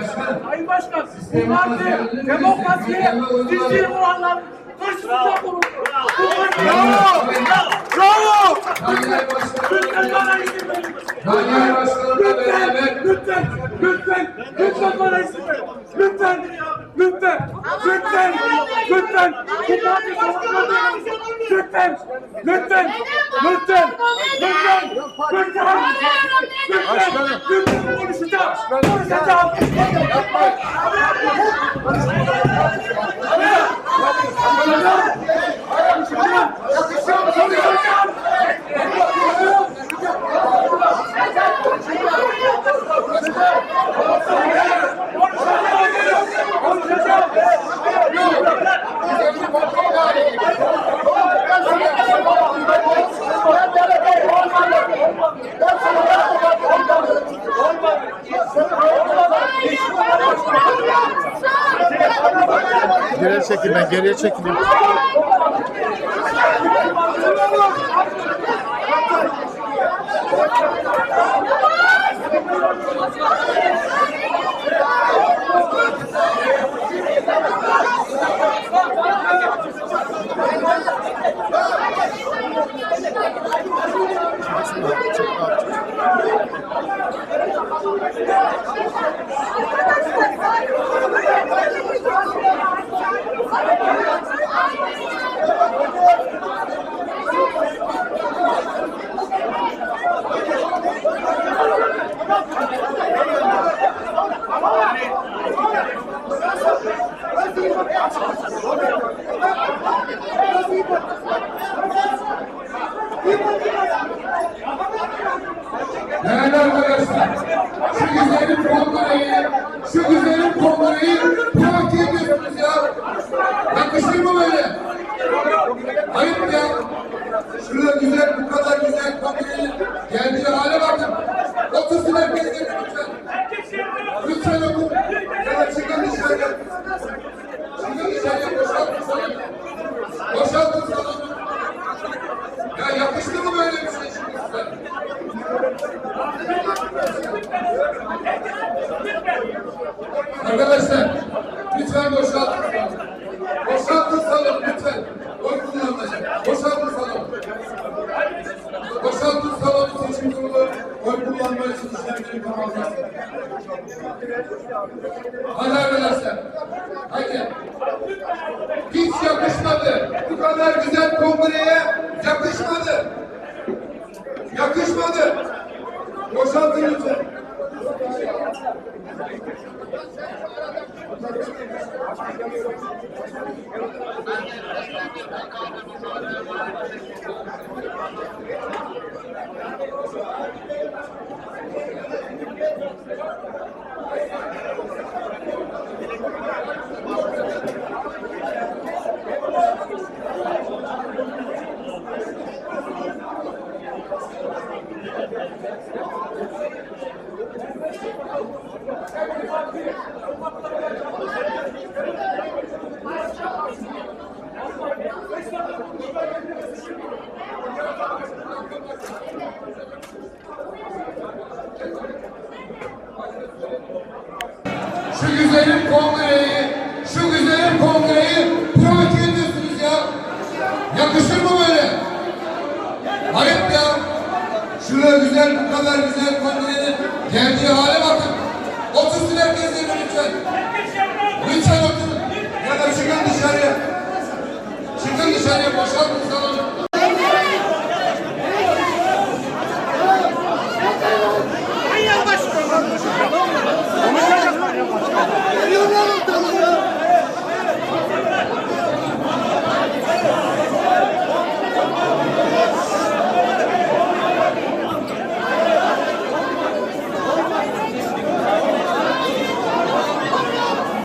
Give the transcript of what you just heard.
başkanım. Sayın Başkan, parti demokrasiye ciddi oranlar karşısında durur. Bravo! Bravo! Lütfen bana izin verin. Beraber Lütfen, lütfen, lütfen bana izin verin. Lütfen, lütfen, lütfen, lütfen. Savunmalarına Lütfen, lütfen, lütfen, lütfen, lütfen, lütfen, lütfen konuşacağım, konuşacağım. Geriye çekil ben geriye çekileyim. Değerli Salonu lütfen. Oy kullanılacak. Boşaltın salonu. Boşaltın salonu seçim kurulu. Oy kullanma için işlemleri tamamlasın. Hadi. Hadi. Hiç yakışmadı. Bu kadar güzel kongreye yakışmadı. Yakışmadı. Boşaltın lütfen. Kadar güzel kongrenin geldiği hale bakın. Otursun herkes yerine lütfen. Lütfen oturun. Ya da çıkın dışarıya. Çıkın dışarıya, boşaltın salonu.